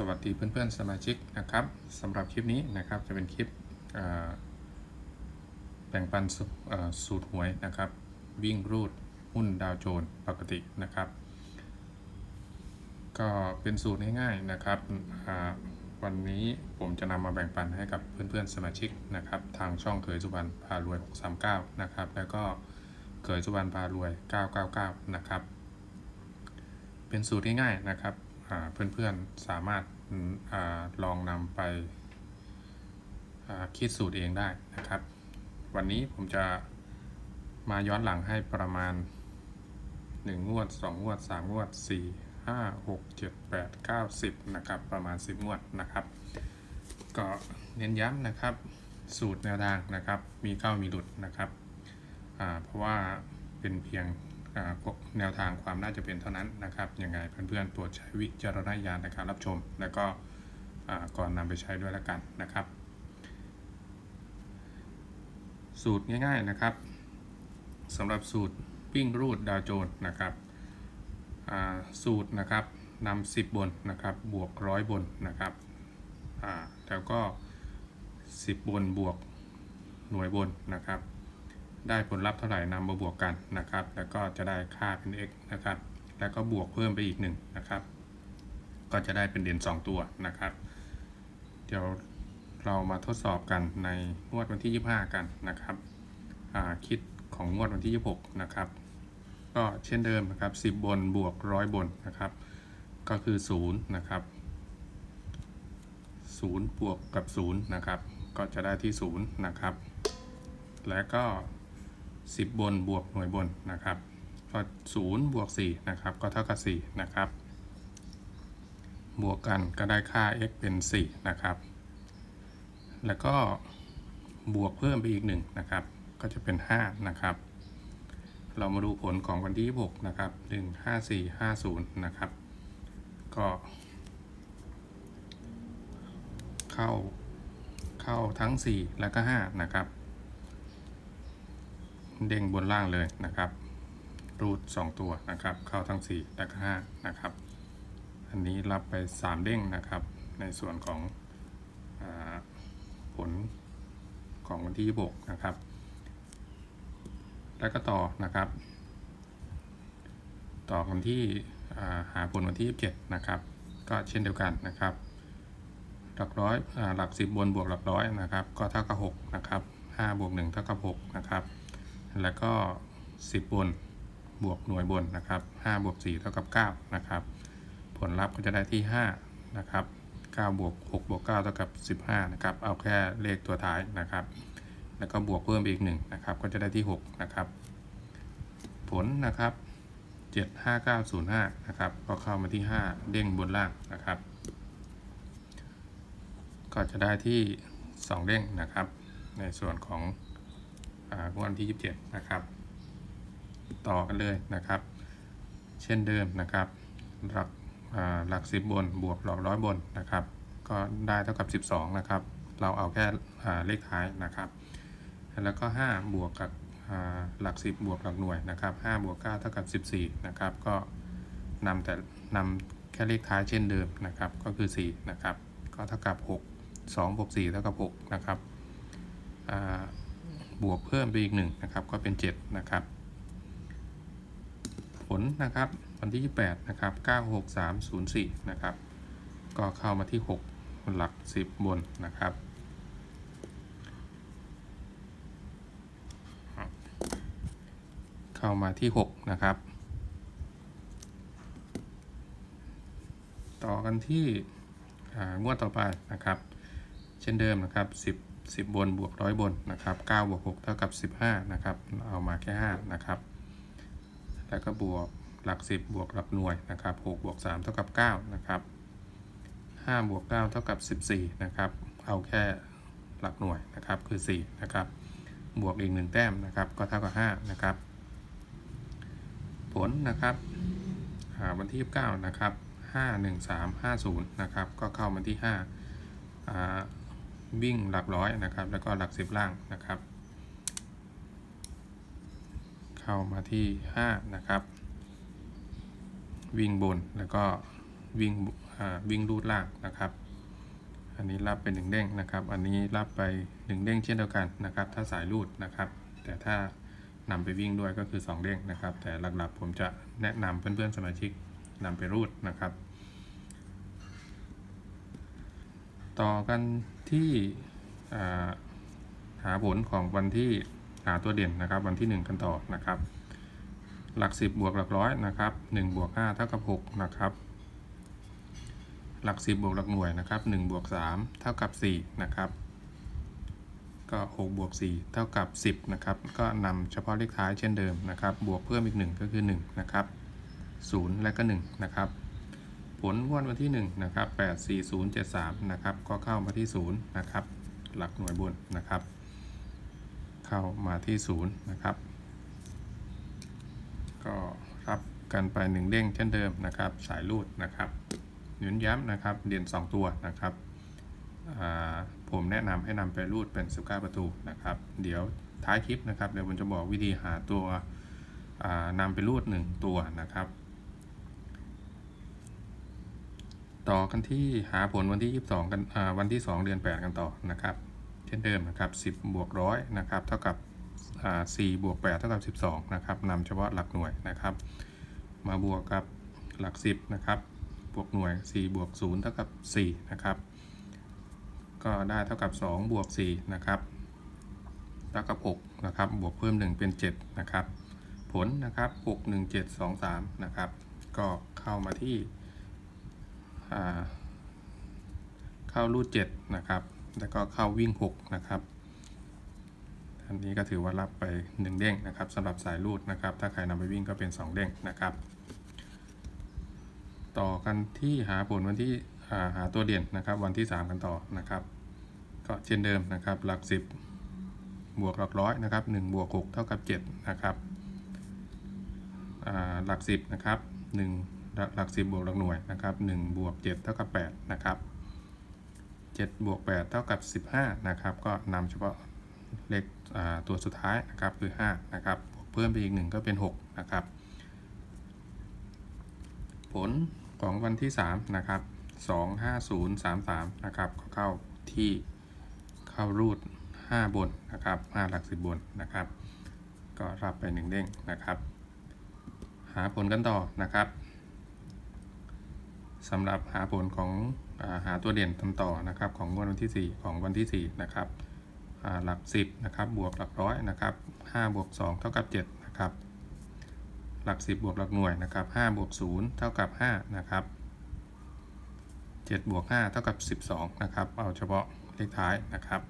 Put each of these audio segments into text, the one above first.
สวัสดีเพื่อนๆสมาชิกนะครับสำหรับคลิปนี้นะครับจะเป็นคลิปแบ่งปันสูเอ่อสูตรหวยนะครับ วิ่งรูดหุ้นดาวโจนส์ปกตินะครับ ก็เป็นสูตรง่ายๆนะครับวันนี้ผมจะนำมาแบ่งปันให้กับเพื่อนๆสมาชิกนะครับ ทางช่องเคยสุวรรณพารวย 639 นะครับ แล้วก็เคยสุวรรณพารวย 999 นะครับ เป็นสูตรง่ายๆนะครับ เพื่อนๆสามารถอลองนำไปคิดสูตรเองได้นะครับ วันนี้ผมจะมาย้อนหลังให้ประมาณ 1 งวด 2 งวด 3 งวด 4 5 6 7 8 9 10 นะครับ ประมาณ 10 งวดนะครับ ก็เน้นย้ำนะครับ สูตรแนวทางนะครับ มีเข้ามีหลุดนะครับ เพราะว่าเป็นเพียง แนวทางความน่าจะเป็นเท่านั้นนะครับยังไงเพื่อนๆโปรดใช้วิจารณญาณในการรับชม แล้วก็ก่อนนำไปใช้ด้วยแล้วกันนะครับ สูตรง่ายๆนะครับสำหรับสูตรวิ่งรูดดาวโจนนะครับสูตรนะครับนำ10 บนนะครับบวกร้อยบนนะครับแล้วก็ 10 บนบวกหน่วยบนนะครับ ได้ผลลัพธ์เท่าไหร่นำมาบวกกันนะครับ แล้วก็จะได้ค่าเป็น x นะครับ แล้วก็บวกเพิ่มไปอีก1นะครับ ก็จะได้เป็นเด่น 2 ตัวนะครับ เดี๋ยวเรามาทดสอบกันในงวดวันที่ 25 กันนะครับคิดของงวดวันที่ 26 นะครับ ก็เช่นเดิมนะครับ 10 บนบวกร้อยบนนะครับ ก็คือ 0 นะครับ 0 บวกกับ 0 นะครับ ก็จะได้ที่ 0 นะครับ และก็ 10 บนบวกหน่วยบนนะครับก็0บวก4นะครับก็เท่ากับ4นะครับบวกกันก็ได้ค่า x เป็น 4 นะครับ แล้วก็บวกเพิ่มไปอีก1นะครับ ก็จะเป็น 5 นะครับ เรามาดูผลของวันที่6นะครับ 1 5 4 5 0 นะครับ ก็ เข้า เข้าทั้ง 4 แล้วก็ 5 นะครับ เด้งบนล่างเลยนะครับ รูด 2 ตัวนะครับ เข้าทั้ง 4 และก็5นะครับ อันนี้รับไป 3 เด้งนะครับ ในส่วนของอผลของวันที่6นะครับ แล้วก็ต่อนะครับ ต่อกันที่าหาผลวันที่ 27 นะครับ ก็เช่นเดียวกันนะครับ หลักร้อยหลัก 10 บนบวกหลักร้อยนะครับ ก็เท่ากับ6นะครับ5บวก1เท่ากับ6นะครับ แล้วก็ 10 บน บวกหน่วยบนนะครับ5บวก4เท่ากับ9นะครับ ผลลัพธ์ก็จะได้ที่5นะครับ9บวก6บวก9เท่ากับ 15นะครับ เอาแค่เลขตัวท้ายนะครับ แล้วก็บวกเพิ่มอีก1นะครับ ก็จะได้ที่6นะครับ ผลนะครับ 75905นะครับ ก็เข้ามาที่ 5 เด้งบนล่างนะครับ ก็จะได้ที่ 2 เด้งนะครับ ในส่วนของ วดที่ 27 นะครับ ต่อกันเลยนะครับ เช่นเดิมนะครับหลักหลัก 10 บนบวกหลักร้อยบนนะครับ ก็ได้เท่ากับ 12 นะครับ เราเอาแค่เลขท้ายนะครับ แล้วก็ 5 บวกกับหลัก 10 บวกหลักหน่วยนะครับ5บวก9เท่ากับ 14 นะครับ ก็นำแต่นำแค่เลขท้ายเช่นเดิมนะครับ ก็คือ 4 นะครับ ก็เท่ากับ 6 2บวก4เท่ากับ6นะครับ บวกเพิ่มไปอีก1นะครับก็เป็น 7 นะครับ ผลนะครับวันที่ 28 นะครับ 96304 นะครับ ก็เข้ามาที่ 6 หลัก 10 บนนะครับเข้ามาที่ 6 นะครับ ต่อกันที่งวดต่อไปนะครับ เช่นเดิมนะครับ 10 10 บนบวกร้อยบนนะครับ9บวก6เท่ากับ 15นะครับเอามาแค่5นะครับแล้วก็บวกหลัก 10 บวกหลักหน่วยนะครับ6บวก3เท่ากับ9นะครับ5บวก9เท่ากับ 14นะครับเอาแค่หลักหน่วยนะครับคือ4นะครับบวกอีก 1 แต้มนะครับก็เท่ากับ5นะครับผลนะครับอ่าวันที่29นะครับ51350นะครับก็เข้ามาที่5อ่า วิ่งหลักร้อยนะครับ แล้วก็หลัก10ล่างนะครับ เข้ามาที่ 5 นะครับ วิ่งบนแล้วก็วิ่งวิ่งรูดลากนะครับ อันนี้รับเป็นหนึ่งเด้งนะครับ อันนี้รับไปหนึ่งเด้งเช่นเดียวกันนะครับ ถ้าสายรูดนะครับ แต่ถ้านำไปวิ่งด้วยก็คือ 2 เด้งนะครับ แต่หลักๆผมจะแนะนำเพื่อนๆสมาชิกนำไปรูดนะครับ ต่อกันที่หาผลของวันที่หาตัวเด่นนะครับ วันที่ 1 กันต่อนะครับ หลัก 10 บวกหลักร้อยนะครับ1บวก5เท่ากับ6นะครับ หลัก 10 บวกหลักหน่วยนะครับ1บวก3เท่ากับ4นะครับ ก็6บวก4เท่ากับ 10นะครับก็นำเฉพาะเลขท้ายเช่นเดิมนะครับ บวกเพิ่มอีก 1 ก็คือ 1 นะครับ0และก็1นะครับ ลงวดวันที่1นะครับ8 4 0 7 3นะครับก็เข้ามาที่0นะครับหลักหน่วยบนนะครับ เข้ามาที่0นะครับ ก็รับกันไป1เด้งเช่นเดิมนะครับ สายรูดนะครับหนุนย้ำนะครับเด่น2 ตัวนะครับผมแนะนำให้นำไปรูดเป็น 19 ประตูนะครับ เดี๋ยวท้ายคลิปนะครับเดี๋ยวผมจะบอกวิธีหาตัวอ่านำไปรูด 1 ตัวนะครับ ต่อกันที่หาผลวันที่ 22 กันอ่าวันที่ 2 เดือน 8 กันต่อนะครับ เช่นเดิมนะครับ 10 บวกร้อยนะครับ เท่ากับอ่า4บวก8เท่ากับ 12 นะครับนำเฉพาะหลักหน่วยนะครับ มาบวกกับหลัก 10 นะครับ บวกหน่วย 4 บวก 0 เท่ากับ 4 นะครับ ก็ได้เท่ากับ 2 บวก 4 นะครับ เท่ากับ 6 นะครับ บวกเพิ่ม 1 เป็น 7 นะครับ ผลนะครับ 6 1 7 2 3 นะครับ ก็เข้ามาที่ เข้ารูด7นะครับ แล้วก็เข้าวิ่ง 6 นะครับ อันนี้ก็ถือว่ารับไป 1 เด้งนะครับสำหรับสายรูดนะครับ ถ้าใครนำไปวิ่งก็เป็น 2 เด้งนะครับ ต่อกันที่หาผลวันที่อ่าหาตัวเด่นนะครับ วันที่ 3 กันต่อนะครับ ก็เช่นเดิมนะครับ หลัก 10 บวกหลักร้อยนะครับ1บวก6เท่ากับ7นะครับหลัก 10นะครับ1 หลักหลัก 10 บวกหลักหน่วยนะครับ1บวก7เท่ากับ8นะครับ7บวก8เท่ากับ 15นะครับก็นำเฉพาะเลขตัวสุดท้ายนะครับคือ5นะครับเพิ่มไปอีก 1 ก็เป็น 6 นะครับ ผลของวันที่ 3 นะครับ 25033 นะครับก็เข้าที่เข้ารูด 5 บนนะครับ5หลัก 10 บนนะครับ ก็รับไป 1 เด้งนะครับ หาผลกันต่อนะครับ สำหรับหาผลของอหาตัวเด่นทำต่อนะครับของงวดวันที่ 4 ของวันที่ 4 นะครับหลัก 10นะครับบวกหลักร้อยนะครับ5บวก2เท่ากับ7นะครับหลัก 10 บวกหลักหน่วยนะครับ5บวก0เท่ากับ5นะครับ7บวก5เท่ากับ 12นะครับเอาเฉพาะเลขท้ายนะครับ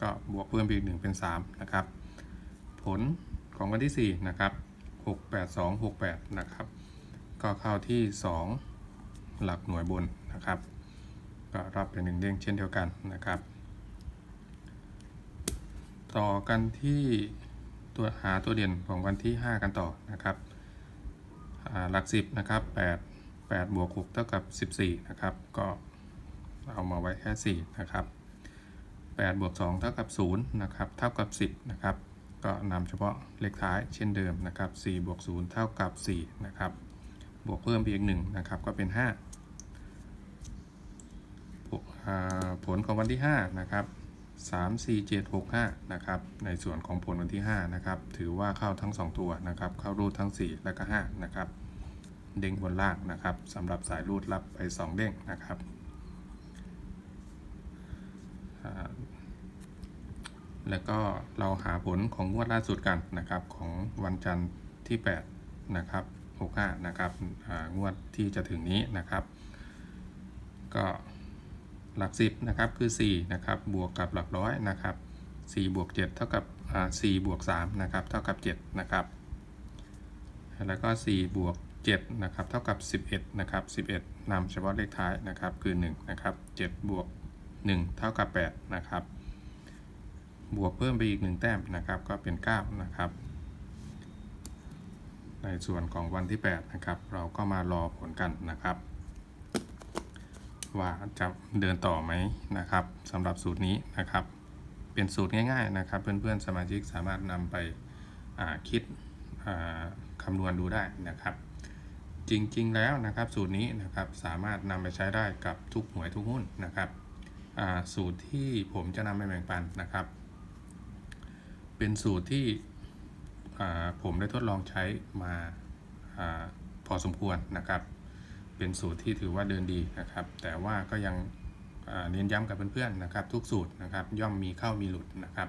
ก็บวกเพิ่มอีก1เป็น3นะครับผลของวันที่4นะครับ6 8 2 6 8นะครับก็เข้าที่ 2 หลักหน่วยบนนะครับก็รับเป็นหนึ่งเด้งเช่นเดียวกันนะครับ ต่อกันที่ตัวหาตัวเด่นของวันที่ 5 กันต่อนะครับหลัก 10นะครับ8 8บวก6เท่ากับ 14นะครับก็เอามาไว้แค่4นะครับ8บวก2เท่ากับ0นะครับเท่ากับ 10นะครับก็นำเฉพาะเลขท้ายเช่นเดิมนะครับ4บวก0เท่ากับ4นะครับบวกเพิ่มอีก1นะครับก็เป็น5ผลอ่า ผลของวันที่ 5 นะครับ 3 4 7 6 5 นะครับ ในส่วนของผลวันที่ 5 นะครับ ถือว่าเข้าทั้ง 2 ตัวนะครับ เข้ารูดทั้ง 4 และก็ 5 นะครับ เด้งบนล่างนะครับสำหรับสายรูดรับไป 2 เด้งนะครับแล้วก็เราหาผลของงวดล่าสุดกันนะครับของวันจันทร์ที่8นะครับ65นะครับงวดที่จะถึงนี้นะครับ ก็ หลัก 10นะครับคือ4นะครับบวกกับหลักร้อยนะครับ4บวก7เท่ากับอ่า4บวก3นะครับเท่ากับ7นะครับแล้วก็4บวก7นะครับเท่ากับ 11นะครับ11นำเฉพาะเลขท้ายนะครับคือ1นะครับ7บวก1เท่ากับ8นะครับบวกเพิ่มไปอีก 1 แต้มนะครับก็เป็น9นะครับในส่วนของวันที่8นะครับเราก็มารอผลกันนะครับ ว่าจะเดินต่อไหมนะครับสำหรับสูตรนี้นะครับ เป็นสูตรง่าย ๆนะครับ เพื่อนๆสมาชิกสามารถนำไปคิดคำนวณดูได้นะครับ จริงๆแล้วนะครับสูตรนี้นะครับสามารถนำไปใช้ได้กับทุกหวยทุกหุ้นนะครับสูตรที่ผมจะนำไปแบ่งปันนะครับ เป็นสูตรที่ผมได้ทดลองใช้มาอาพอสมควรนะครับ เป็นสูตรที่ถือว่าเดินดีนะครับ แต่ว่าก็ยังเน้นย้ำกับเพื่อนๆนะครับ ทุกสูตรนะครับย่อมมีเข้ามีหลุดนะครับ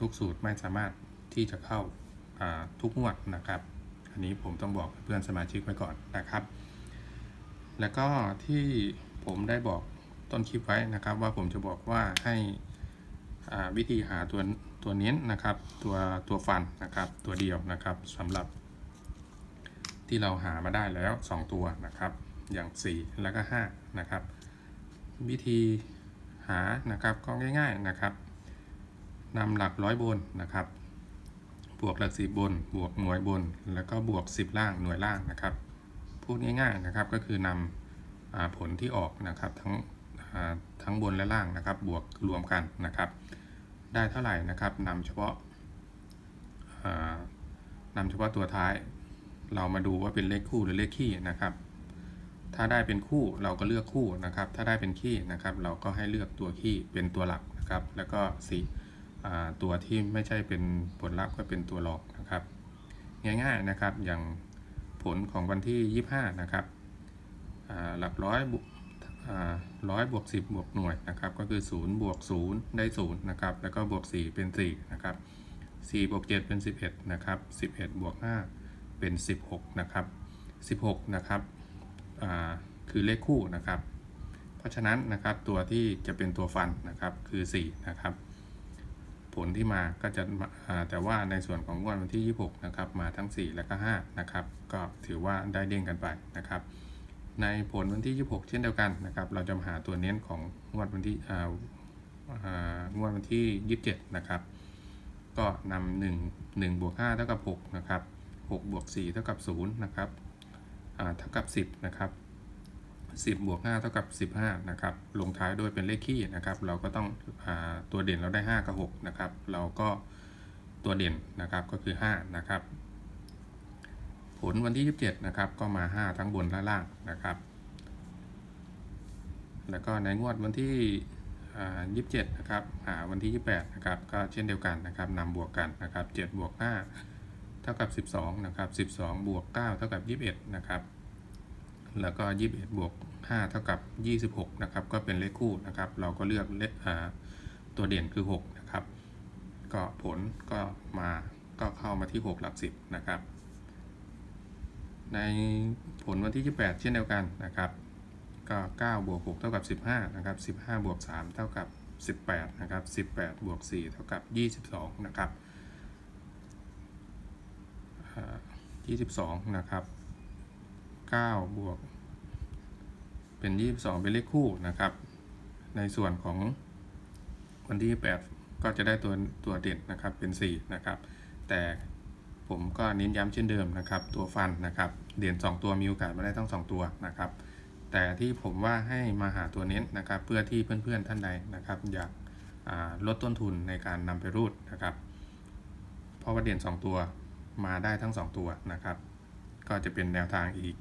ทุกสูตรไม่สามารถที่จะเข้าทุกงวดนะครับ อันนี้ผมต้องบอกเพื่อนสมาชิกไว้ก่อนนะครับ แล้วก็ที่ผมได้บอกต้นคลิปไว้นะครับ ว่าผมจะบอกว่าให้วิธีหาตัวตัวเน้นนะครับ ตัวตัวฟันนะครับ ตัวเดียวนะครับสำหรับ ที่เราหามาได้แล้ว 2 ตัวนะครับ อย่าง 4 แล้วก็ 5 นะครับ วิธีหานะครับก็ง่ายๆนะครับนำหลักร้อยบนนะครับ บวกหลักสิบบน บวกหน่วยบน แล้วก็บวก 10 ล่างหน่วยล่างนะครับ พูดง่ายๆนะครับก็คือนำอผลที่ออกนะครับทั้งทั้งบนและล่างนะครับ บวกรวมกันนะครับ ได้เท่าไหร่นะครับนำเฉพาะนำเฉพาะตัวท้าย เรามาดูว่าเป็นเลขคู่หรือเลขคี่นะครับ ถ้าได้เป็นคู่เราก็เลือกคู่นะครับ ถ้าได้เป็นคี่นะครับ เราก็ให้เลือกตัวคี่เป็นตัวหลักนะครับ แล้วก็สี่ตัวที่ไม่ใช่เป็นผลลัพธ์ก็เป็นตัวหลอกนะครับ ง่ายๆนะครับอย่างผลของวันที่ 25 นะครับหลักร้อยบวกร้อยบวก10 บวกหน่วยนะครับ ก็คือ 0 บวก 0 ได้ 0 นะครับ แล้วก็บวก 4 เป็น 4 นะครับ 4 บวก 7 เป็น 11 นะครับ 11 บวก 5 เป็น 16 นะครับ 16 นะครับคือเลขคู่นะครับ เพราะฉะนั้นนะครับตัวที่จะเป็นตัวฟันนะครับคือ 4 นะครับ ผลที่มาก็จะแต่ว่าในส่วนของงวดวันที่ 26 นะครับ มาทั้ง 4 และก็ 5 นะครับ ก็ถือว่าได้เด้งกันไปนะครับในผลวันที่ 26 เช่นเดียวกันนะครับ เราจะมาหาตัวเน้นของงวดวันที่อ่างวดวันที่ 27 นะครับ ก็นำ1 1บวก5เท่ากับ6นะครับ 6บวก4เท่ากับ0นะครับเท่ากับ 10นะครับ10บวก5เท่ากับ 15นะครับลงท้ายด้วยเป็นเลขคี่นะครับ เราก็ต้องอตัวเด่นเราได้ 5 กับ6นะครับเราก็ตัวเด่นนะครับก็คือ5นะครับผลวันที่ 27นะครับก็มา 5 ทั้งบนและล่างนะครับ แล้วก็ในงวดวันที่อ่า27นะครับหาวันที่ 28นะครับก็เช่นเดียวกันนะครับนำบวกกันนะครับ7บวก5 เท่ากับ 12 นะครับ 12 บวก 9 เท่ากับ 21 นะครับ แล้วก็ 21 บวก 5 เท่ากับ 26 นะครับ ก็เป็นเลขคู่นะครับ เราก็เลือกเลขตัวเด่นคือ 6 นะครับ ก็ผลก็มาก็เข้ามาที่ 6 หลัก 10 นะครับ ในผลวันที่ 28 เช่นเดียวกันนะครับ ก็ 9 บวก 6 เท่ากับ 15 นะครับ 15 บวก 3 เท่ากับ 18 นะครับ 18 บวก 4 เท่ากับ 22 นะครับ อ่า22นะครับ9บวก เป็น22เป็นเลขคู่นะครับ ในส่วนของวันที่8ก็จะได้ตัวตัวเด่นนะครับเป็น4นะครับ แต่ผมก็เน้นย้ำเช่นเดิมนะครับ ตัวฟันนะครับเด่น2ตัวมีโอกาสมาได้ทั้ง2ตัวนะครับ แต่ที่ผมว่าให้มาหาตัวเน้นนะครับ เพื่อที่เพื่อนๆท่านใดนะครับ อยากลดต้นทุนในการนำไปรูดนะครับ เพราะว่าเด่น2ตัว มาได้ทั้ง 2 ตัวนะครับ ก็จะเป็นแนวทางอีก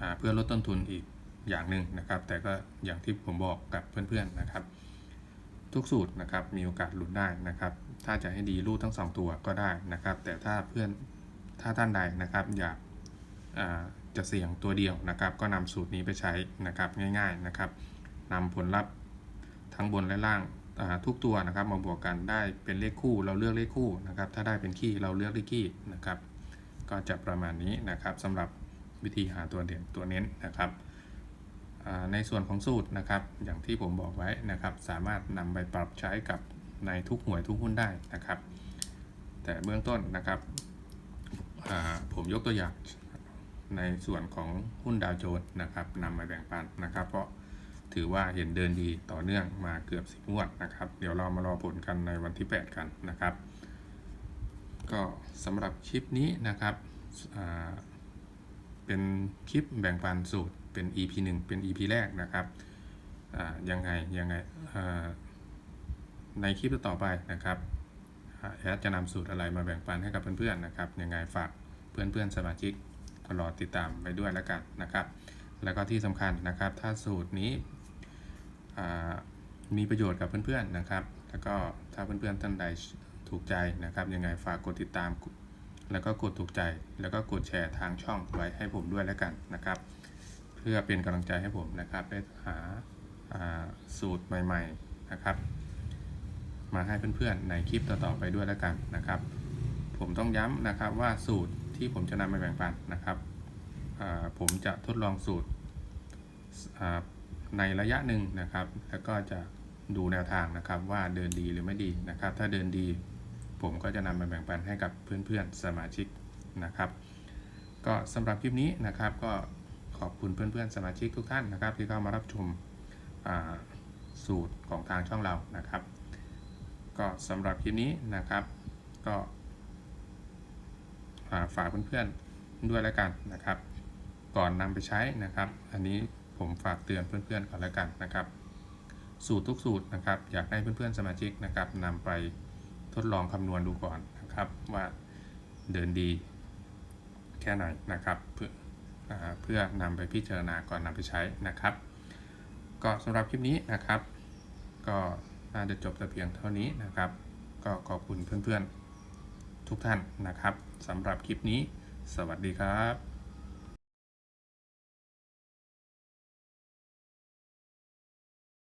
อเพื่อลดต้นทุนอีกอย่างหนึ่งนะครับ แต่ก็อย่างที่ผมบอกกับเพื่อนๆนะครับ ทุกสูตรนะครับมีโอกาสหลุดได้นะครับ ถ้าจะให้ดีรูดทั้ง 2 ตัวก็ได้นะครับ แต่ถ้าเพื่อนถ้าท่านใดนะครับอยากาจะเสี่ยงตัวเดียวนะครับ ก็นำสูตรนี้ไปใช้นะครับง่าย ๆนะครับนำผลลัพธ์ทั้งบนและล่าง ทุกตัวนะครับมาบวกกันได้เป็นเลขคู่เราเลือกเลขคู่นะครับ ถ้าได้เป็นคี่เราเลือกเลขคี่นะครับ ก็จะประมาณนี้นะครับสำหรับวิธีหาตัวเด่นตัวเน้นนะครับในส่วนของสูตรนะครับ อย่างที่ผมบอกไว้นะครับ สามารถนำไปปรับใช้กับในทุกหน่วยทุกหุ้นได้นะครับ แต่เบื้องต้นนะครับผมยกตัวอย่างในส่วนของหุ้นดาวโจนส์นะครับนำมาแบ่งปันนะครับ เพราะ ถือว่าเห็นเดินดีต่อเนื่องมาเกือบสิบงวดนะครับ เดี๋ยวเรามารอผลกันในวันที่ 8 กันนะครับ ก็สำหรับคลิปนี้นะครับเป็นคลิปแบ่งปันสูตรเป็น EP 1 เป็น EP แรกนะครับยังไงยังไงในคลิปต่อไปนะครับแอดจะนำสูตรอะไรมาแบ่งปันให้กับเพื่อนๆนะครับยังไงฝากเพื่อนๆสมาชิกก็รอติดตามไปด้วยแล้วกันนะครับ แล้วก็ที่สำคัญนะครับ ถ้าสูตรนี้ มีประโยชน์กับเพื่อนๆนะครับ แล้วก็ถ้าเพื่อนๆท่านใดถูกใจนะครับยังไงฝากกดติดตาม แล้วก็กดถูกใจ แล้วก็กดแชร์ทางช่องไว้ให้ผมด้วยแล้วกันนะครับ เพื่อเป็นกำลังใจให้ผมนะครับ ได้หาาสูตรใหม่ๆนะครับ มาให้เพื่อนๆในคลิปต่อๆไปด้วยแล้วกันนะครับ ผมต้องย้ำนะครับว่าสูตรที่ผมจะนำมาแบ่งปันนะครับผมจะทดลองสูตร ในระยะหนึ่งนะครับ แล้วก็จะดูแนวทางนะครับว่าเดินดีหรือไม่ดีนะครับ ถ้าเดินดี ผมก็จะนำมาแบ่งปันให้กับเพื่อนๆสมาชิกนะครับ ก็สำหรับคลิปนี้นะครับ ก็ขอบคุณเพื่อนๆสมาชิกทุกท่านนะครับ ที่เข้ามารับชมสูตรของทางช่องเรานะครับ ก็สำหรับคลิปนี้นะครับ ก็ฝากเพื่อนๆด้วยแล้วกันนะครับ ก่อนนำไปใช้นะครับ อันนี้ ผมฝากเตือนเพื่อนๆก่อนแล้วกันนะครับ สูตรทุกสูตรนะครับ อยากให้เพื่อนๆสมาชิกนะครับนำไปทดลองคำนวณดูก่อนนะครับว่าเดินดีแค่ไหนนะครับ เพื่ออเพื่อนำไปพิจารณาก่อนนำไปใช้นะครับ ก็สำหรับคลิปนี้นะครับ ก็น่าจะจบแต่เพียงเท่านี้นะครับ ก็ขอบคุณเพื่อนๆทุกท่านนะครับสำหรับคลิปนี้ สวัสดีครับ